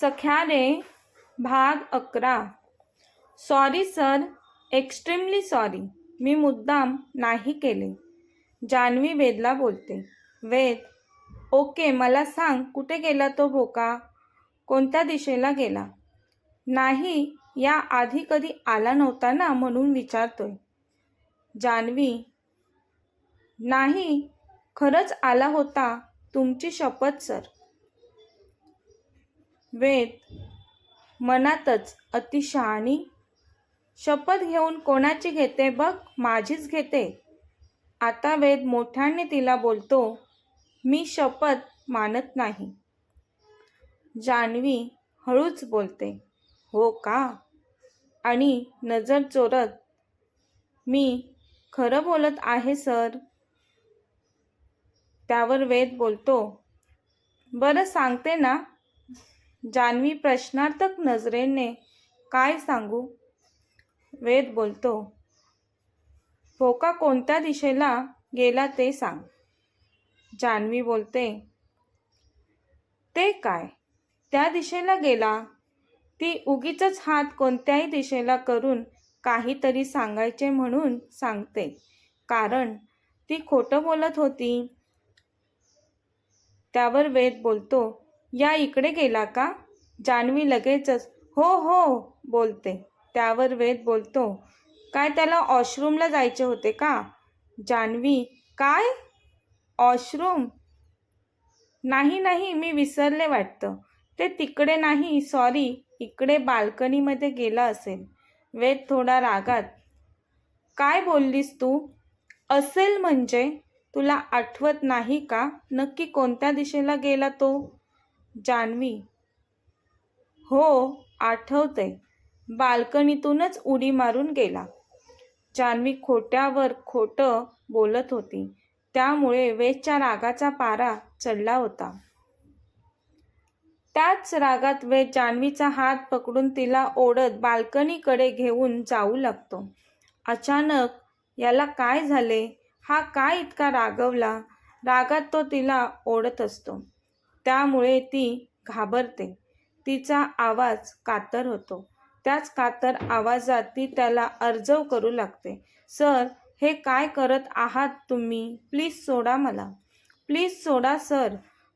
सख्याने भाग अकरा. Sorry sir extremely sorry मी मुद्दाम नाही केले. जान्हवी वेदला बोलते. वेद ओके मला सांग कुठे गेला तो भोका? कोणत्या दिशेला गेला? नाही या आधी कधी आला नव्हता ना म्हणून विचारतोय. जान्हवी नाही खरंच आला होता. तुमची शपथ सर वेद मनातच अतिशहाणी शपथ घेऊन कोणाची घेते बघ माझीच घेते. आता वेद मोठ्याने तिला बोलतो मी शपथ मानत नाही. जान्हवी हळूच बोलते हो का? आणि नजर चोरत मी खरं बोलत आहे सर? त्यावर वेद बोलतो बरं सांगते ना जान्हवी प्रश्नार्थक नजरेने काय सांगू? वेद बोलतो भोका कोणत्या दिशेला गेला ते सांग. जान्हवी बोलते ते काय? त्या दिशेला गेला? ती उगीच हात कोणत्याही दिशेला करून काहीतरी सांगायचे म्हणून सांगते. कारण ती खोटं बोलत होती. त्यावर वेद बोलतो या इकडे गेला का? जान्हवी लगेचच हो हो बोलते. त्यावर वेद बोलतो काय त्याला वॉशरूमला जायचे होते का? जान्हवी काय? वॉशरूम? नाही नाही मी विसरले वाटतं. ते तिकडे नाही सॉरी इकडे बाल्कनीमध्ये गेला असेल. वेद थोडा रागात काय बोललीस तू? असेल म्हणजे तुला आठवत नाही का? नक्की कोणत्या दिशेला गेला तो? जान्हवी. हो आठवते. बाल्कनीतूनच उडी मारून गेला. जान्हवी खोट्यावर खोटं बोलत होती. त्यामुळे वेदच्या रागाचा पारा चढला होता. त्याच रागात वेद जान्हवीचा हात पकडून तिला ओढत बाल्कनीकडे घेऊन जाऊ लागतो. अचानक याला काय झाले? हा काय इतका रागवला? रागात तो तिला ओढत असतो. त्यामुळे ती घाबरते. तिचा आवाज कातर होतो. त्याच कातर आवाजात ती त्याला अर्जव करू लागते. सर हे काय करत आहात तुम्ही? प्लीज सोडा मला. प्लीज सोडा सर.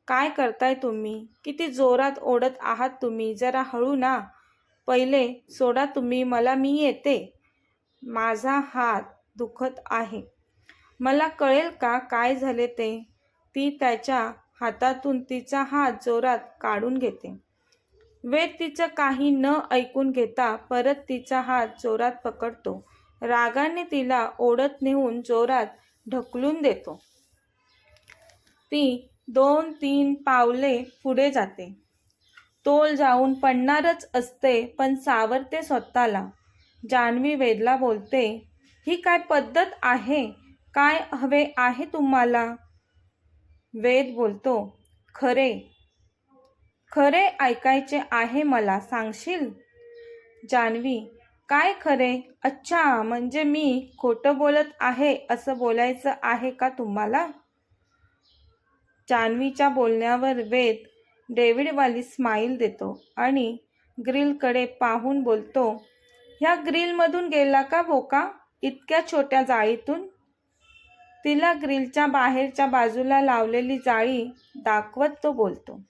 काय करताय तुम्ही? किती जोरात ओढत आहात तुम्ही? जरा हळू ना. पहिले सोडा तुम्ही मला मी येते. माझा हात दुखत आहे. मला कळेल का? काय झाले ते? ती त्याच्या हातातून तिचा हात जोरात काढून घेते. वेद तिचं काही न ऐकून घेता परत तिचा हात जोरात पकडतो. रागाने तिला ओढत नेऊन जोरात ढकलून देतो. ती दोन तीन पावले पुढे जाते. तोल जाऊन पडणारच असते पण सावरते स्वतःला. जान्हवी वेदला बोलते ही काय पद्धत आहे? काय हवे आहे तुम्हाला? वेद बोलतो खरे खरे ऐकायचे आहे मला सांगशील? जान्हवी काय खरे? अच्छा म्हणजे मी खोटं बोलत आहे असं बोलायचं आहे का तुम्हाला? जान्हवीच्या बोलण्यावर वेद डेव्हिडवाली स्माईल देतो आणि ग्रिलकडे पाहून बोलतो ह्या ग्रिलमधून गेला का बोका? इतक्या छोट्या जाळीतून तिला ग्रिलच्या बाहेरच्या बाजूला लावलेली जाळी दाखवत तो बोलतो.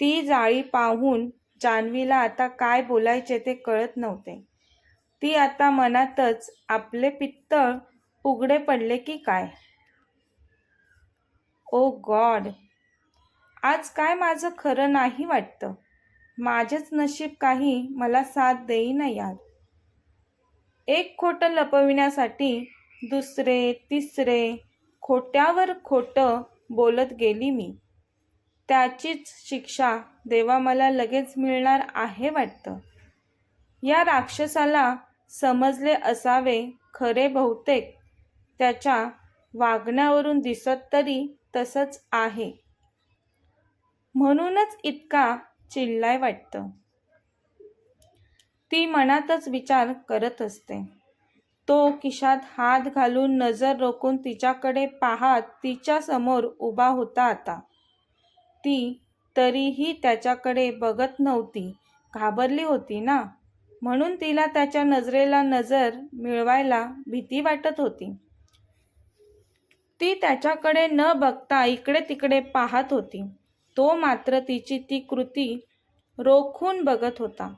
ती जाळी पाहून जान्हवीला आता काय बोलायचे ते कळत नव्हते. ती आता मनातच आपले पित्तळ उघडे पडले की काय? Oh God! आज काय माझं खरं नाही वाटतं. माझेच नशीब काही मला साथ देईना यार. एक खोटं लपविण्यासाठी दुसरे तिसरे खोट्यावर खोटं बोलत गेली मी. त्याचीच शिक्षा देवा मला लगेच मिळणार आहे वाटतं. या राक्षसाला समजले असावे खरे बहुतेक. त्याच्या वागण्यावरून दिसत तरी तसंच आहे. म्हणूनच इतका चिल्लाय वाटतं. ती मनातच विचार करत असते. तो खिशात हात घालून नजर रोखून तिच्याकडे पाहत तिच्या समोर उभा होता आता. ती तरीही त्याच्याकडे बघत नव्हती. घाबरली होती ना? म्हणून तिला त्याच्या नजरेला नजर मिळवायला भीती वाटत होती. ती त्याच्याकडे न बघता इकडे तिकडे पाहत होती. तो मात्र तिची ती कृती रोखून बघत होता.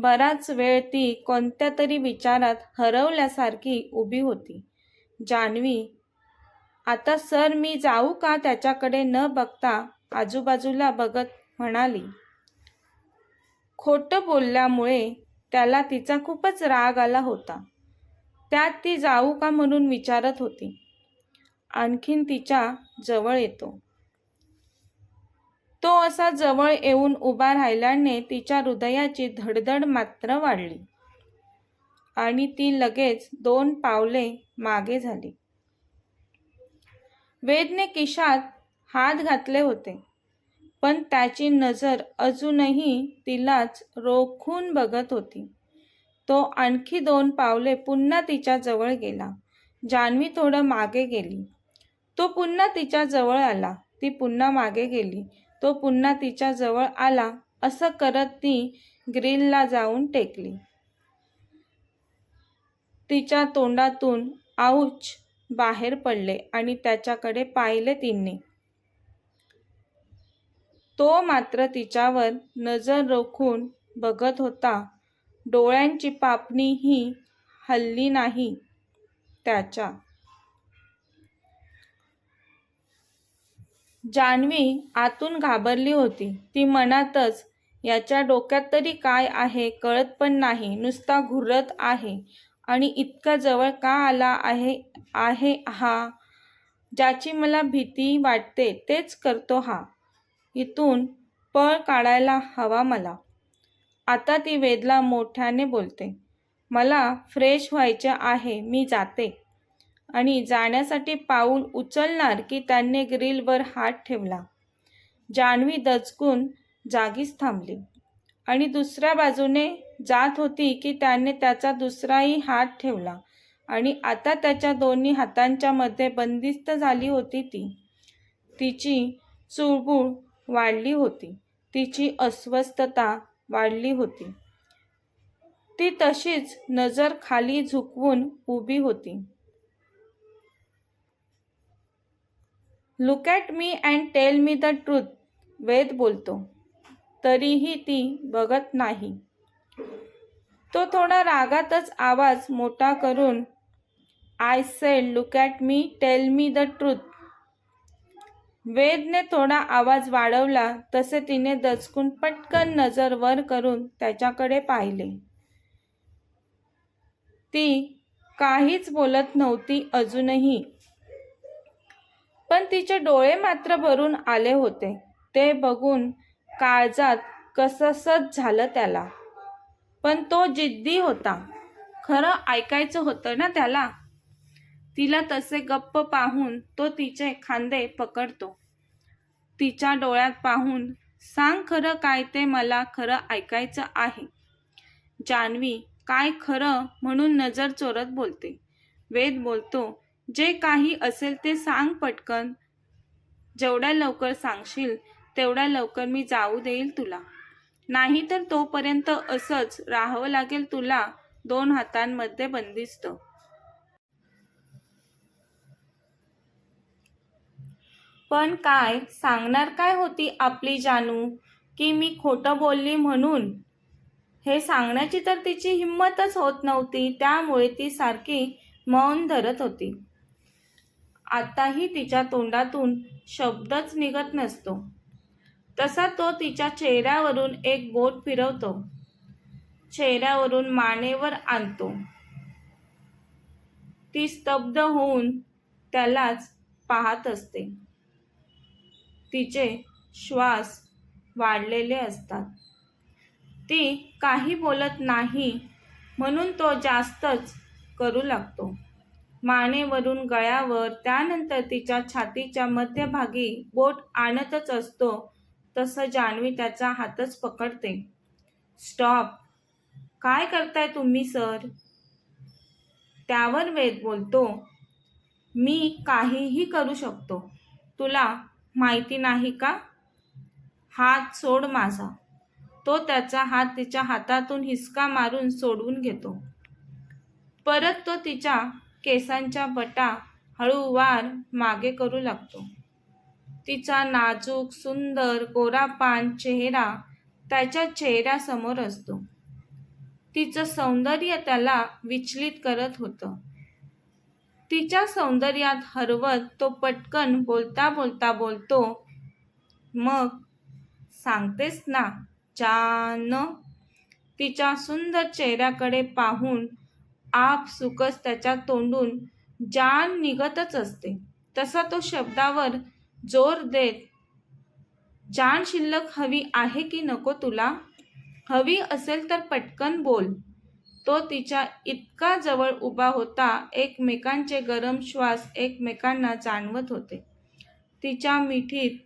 बराच वेळ ती कोणत्या तरी विचारात हरवल्यासारखी उभी होती. जान्हवी आता सर मी जाऊ का त्याच्याकडे न बघता आजूबाजूला बघत म्हणाली. खोटं बोलल्यामुळे त्याला तिचा खूपच राग आला होता. त्यात ती जाऊ का म्हणून विचारत होती. आणखीन तिच्या जवळ येतो. तो असा जवळ येऊन उभा राहिल्याने तिच्या हृदयाची धडधड मात्र वाढली. आणि ती लगेच दोन पावले मागे झाली. वेदने किशात हात घातले होते पण त्याची नजर अजूनही तिलाच रोखून बघत होती. तो आणखी दोन पावले पुन्हा तिच्या जवळ गेला. जान्हवी थोडं मागे गेली. तो पुन्हा तिच्या जवळ आला. ती पुन्हा मागे गेली. तो पुन्हा तिच्या जवळ आला असं करत ती ग्रिलला जाऊन टेकली. तिच्या तोंडातून आऊच बाहेर पडले आणि त्याच्याकडे पाहिले तिने. तो मात्र तिच्यावर नजर रोखून बघत होता डोळ्यांची पापणीही हल्ली नाही त्याच्या. जान्हवी आतून घाबरली होती. ती मनातच याच्या डोक्यात तरी काय आहे कळत पण नाही. नुसता घुरत आहे. आणि इतका जवळ का आला आहे आहे हा? ज्याची मला भीती वाटते तेच करतो हा. इथून पळ काढायला हवा मला. आता ती वेदला मोठ्याने बोलते मला फ्रेश व्हायचे आहे. मी जाते. आणि जाण्यासाठी पाऊल उचलणार की त्यांनी ग्रिलवर हात ठेवला. जान्हवी दचकून जागीच थांबली आणि दुसऱ्या बाजूने जात होती की त्याने त्याचा दुसराही हात ठेवला आणि आता त्याच्या दोन्ही हातांच्या मध्ये बंदिस्त झाली होती ती. तिची चुळबुळ वाढली होती. तिची अस्वस्थता वाढली होती. ती तशीच नजर खाली झुकवून उभी होती. Look at me and tell me the truth Ved बोलतो. तरीही ती बघत नाही. तो थोडा रागातच आवाज मोठा करून I said look at me tell me the truth वेदने थोडा आवाज वाढवला तसे तिने दचकून पटकन नजर वर करून त्याच्याकडे पाहिले. ती काहीच बोलत नव्हती अजूनही. पण तिचे डोळे मात्र भरून आले होते. ते बघून काळजात कससच झालं त्याला. पण तो जिद्दी होता. खरं ऐकायचं होतं ना त्याला? तिला तसे गप्प पाहून तो तिचे खांदे पकडतो. तिच्या डोळ्यात पाहून सांग खरं काय ते मला खरं ऐकायचं आहे. जान्हवी काय खरं म्हणून नजर चोरत बोलते. वेद बोलतो जे काही असेल ते सांग पटकन. जेवढ्या लवकर सांगशील तेवढ्या लवकर मी जाऊ देईल तुला. नाही तर तोपर्यंत असंच राहावं लागेल तुला दोन हातांमध्ये बंदिस्त. पण काय सांगणार काय होती आपली जानू? की मी खोटं बोलली म्हणून? हे सांगण्याची तर तिची हिंमतच होत नव्हती त्यामुळे ती सारखी मौन धरत होती. आताही तिच्या तोंडातून शब्दच निघत नसतो. तसा तो तिच्या चेहऱ्यावरून एक बोट फिरवतो. चेहऱ्यावरून मानेवर आणतो. ती स्तब्ध होऊन त्यालाच पाहत असते. तिचे श्वास वाढलेले असतात. ती काही बोलत नाही म्हणून तो जास्तच करू लागतो. मानेवरून गळ्यावर त्यानंतर तिच्या छातीच्या मध्यभागी बोट आणतच असतो तसं जान्हवी त्याचा हातच पकडते. स्टॉप. काय करताय तुम्ही सर? त्यावर वेद बोलतो मी काहीही करू शकतो. तुला माहिती नाही का? हात सोड माझा. तो त्याचा हात तिच्या हातातून हिसका मारून सोडवून घेतो. परत तो तिच्या केसांच्या बटा हळूवार मागे करू लागतो. तिचा नाजूक सुंदर गोरापान चेहरा त्याच्या चेहऱ्यासमोर असतो. तिचं सौंदर्य त्याला विचलित करत होतं. तिच्या सौंदर्यात हरवत तो पटकन बोलता बोलता बोलतो मग सांगतेस ना जान? तिच्या सुंदर चेहऱ्याकडे पाहून आप सुकस त्याच्या तोंडून जान निघतच असते. तसा तो शब्दावर जोर देत जान शिल्लक हवी आहे की नको तुला? हवी असेल तर पटकन बोल. तो तिच्या इतका जवळ उभा होता एकमेकांचे गरम श्वास एकमेकांना जाणवत होते. तिच्या मिठीत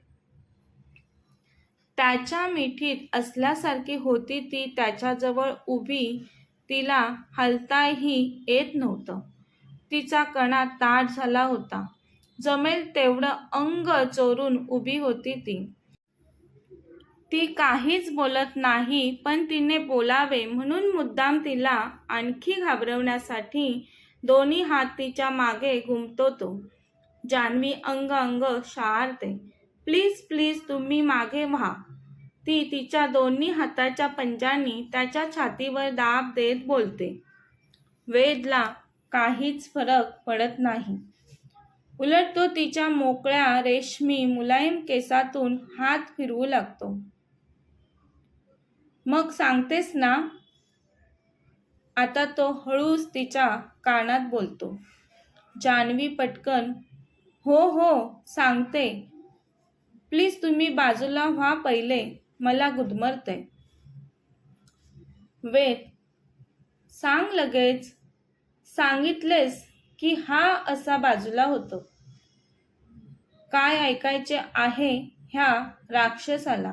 त्याच्या मिठीत असल्यासारखी होती ती त्याच्याजवळ उभी तिला हलताही येत नव्हतं. तिचा कणा ताट झाला होता. जमेल तेवढं अंग चोरून उभी होती ती. ती काहीच बोलत नाही पण तिने बोलावे म्हणून मुद्दाम तिला आणखी घाबरवण्यासाठी दोन्ही हात तिच्यामागे घुमतो तो जान्हवी अंग अंग शारते प्लीज प्लीज तुम्ही मागे व्हा. ती तिच्या दोन्ही हाताच्या पंजांनी त्याच्या छातीवर दाब देत बोलते. वेदला काहीच फरक पडत नाही. उलट तो तिच्या मोकळ्या रेशमी मुलायम केसातून हात फिरवू लागतो. मग सांगतेस ना? आता तो हळूच तिच्या कानात बोलतो. जान्हवी पटकन हो हो सांगते. प्लीज तुम्ही बाजूला व्हा पहिले. मला गुदमरते वेद सांग लगेच सांगितलेस की हा असा बाजूला होतो. काय ऐकायचे आहे ह्या राक्षसाला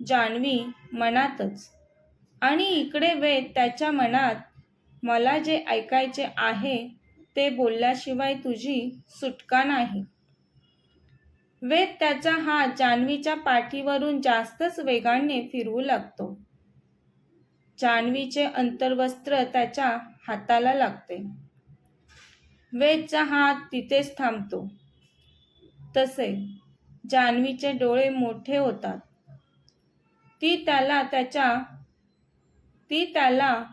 जान्हवी मनातच. आणि इकडे वेद त्याच्या मनात मला जे ऐकायचे आहे ते बोलल्याशिवाय तुझी सुटका नाही. वेद त्याचा हात जान्हवीच्या पाठीवरून जास्तच वेगाने फिरवू लागतो. जान्हवीचे अंतर्वस्त्र त्याच्या हाताला लागते. वेदचा हात तिथेच थांबतो. तसे जान्हवीचे डोळे मोठे होतात. ती त्याला त्याच्या ती त्याला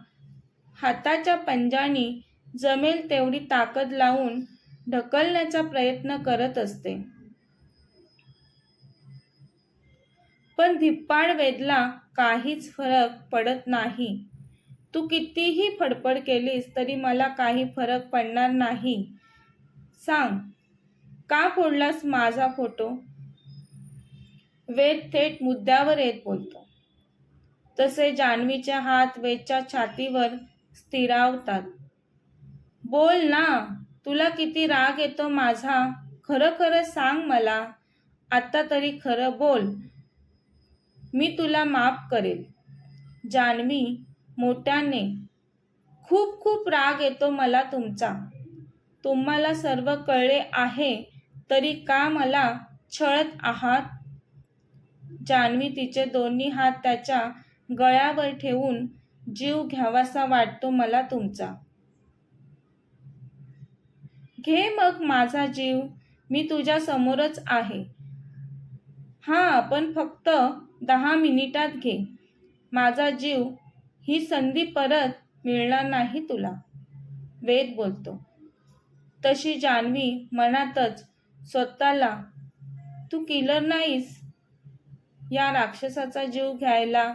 हाताच्या पंजानी जमेल तेवढी ताकद लावून ढकलण्याचा प्रयत्न करत असते. पण धिप्पाड वेदला काहीच फरक पडत नाही. तू कितीही फडफड केलीस तरी मला काही फरक पडणार नाही. सांग का फोडलास माझा फोटो? वेद थेट मुद्द्यावर येत बोलतो. तसे जान्हवीचे हात वेदच्या छातीवर स्थिरावतात. बोल ना तुला किती राग येतो माझा? खरं खरं सांग मला. आत्ता तरी खरं बोल. मी तुला माफ करेल जान्हवी मोठ्याने खूप खूप राग येतो मला तुमचा. तुम्हाला सर्व कळले आहे तरी का मला छळत आहात? जान्हवी तिचे दोन्ही हात त्याच्या गळ्यावर ठेवून जीव घ्यावासा वाटतो मला तुमचा. घे मग माझा जीव मी तुझ्या समोरच आहे. हा पण फक्त दहा मिनिटात घे. माझा जीव ही संधी परत मिळणार नाही तुला. वेद बोलतो. तशी जान्हवी मनातच स्वतःला तू किलर नाहीस. या राक्षसाचा जीव घ्यायला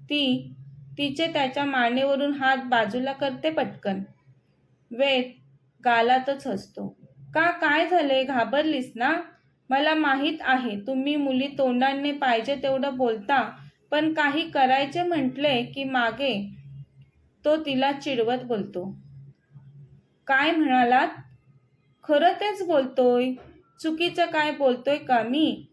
ती तिचे त्याच्या मानेवरून हात बाजूला करते पटकन. वेद गालातच हसतो. का काय झाले घाबरलीस ना? मला माहीत आहे तुम्ही मुली तोंडाने पाहिजे तेवढं बोलता पण काही करायचे म्हटले की मागे तो तिला चिडवत बोलतो. काय म्हणालात? खरं तेच बोलतोय? चुकीचं काय बोलतोय का मी?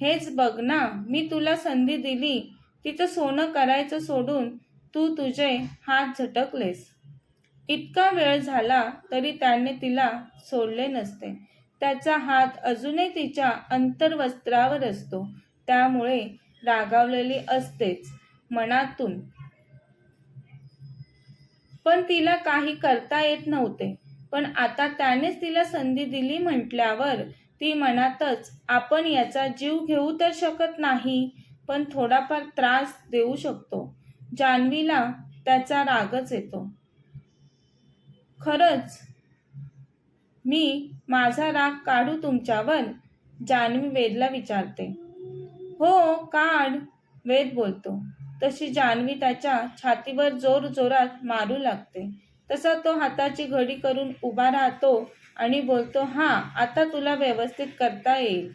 हेच बघ ना मी तुला संधी दिली तिचं सोनं करायचं सोडून तू तुझे हात झटकलेस. इतका वेळ झाला तरी त्याने तिला सोडले नसते. त्याचा हात अजूनही तिच्या अंतर्वस्त्रावर असतो. त्यामुळे रागावलेली असतेच मनातून. पण तिला काही करता येत नव्हते. पण आता त्यानेच तिला संधी दिली म्हटल्यावर ती मनातच आपण याचा जीव घेऊ तर शकत नाही पण थोडाफार त्रास देऊ शकतो. जान्हवीला त्याचा रागच येतो. खरंच मी माझा राग काढू तुमच्यावर जान्हवी वेदला विचारते. हो काढ वेद बोलतो. तशी जान्हवी त्याच्या छातीवर जोर जोरात मारू लागते. तसा तो हाताची घडी करून उभा राहतो आणि बोलतो हा आता तुला व्यवस्थित करता येईल.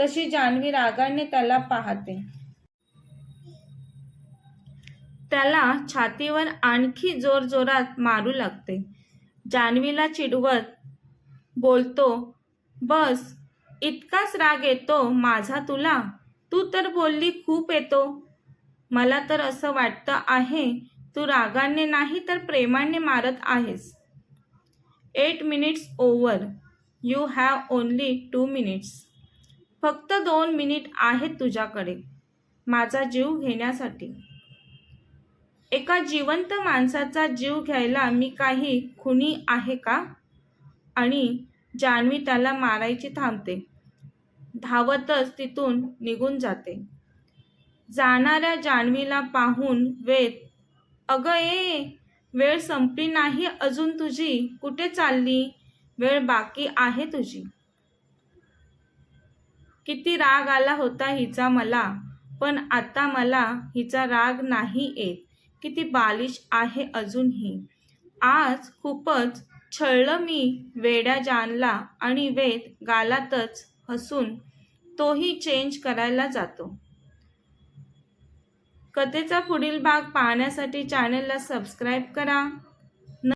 तशी जान्हवी रागाने त्याला पाहते. त्याला छातीवर आणखी जोर जोरात मारू लागते. जान्हवीला चिडवत बोलतो बस इतकाच राग येतो माझा तुला. तू तर बोलली खूप येतो. मला तर असं वाटतं आहे तू रागाने नाही तर प्रेमाने मारत आहेस. Eight minutes over. You have only two minutes. फक्त दोन मिनिट आहेत तुझ्याकडे माझा जीव घेण्यासाठी. एका जिवंत माणसाचा जीव घ्यायला मी काही खुनी आहे का? आणि जान्हवी त्याला मारायची थांबते. धावतच तिथून निघून जाते. जाणाऱ्या जान्हवीला पाहून वेद अगं ए वेळ संपली नाही अजून तुझी. कुठे चालली? वेळ बाकी आहे तुझी. किती राग आला होता हिचा मला. पण आता मला हिचा राग नाही येत. किती बालिश आहे अजूनही. आज खूपच छळलं मी वेड्या जानला आणि वेद गालातच हसून तोही चेंज करायला जातो. कथेचा पुढील भाग पाहण्यासाठी चॅनलला सबस्क्राईब करा.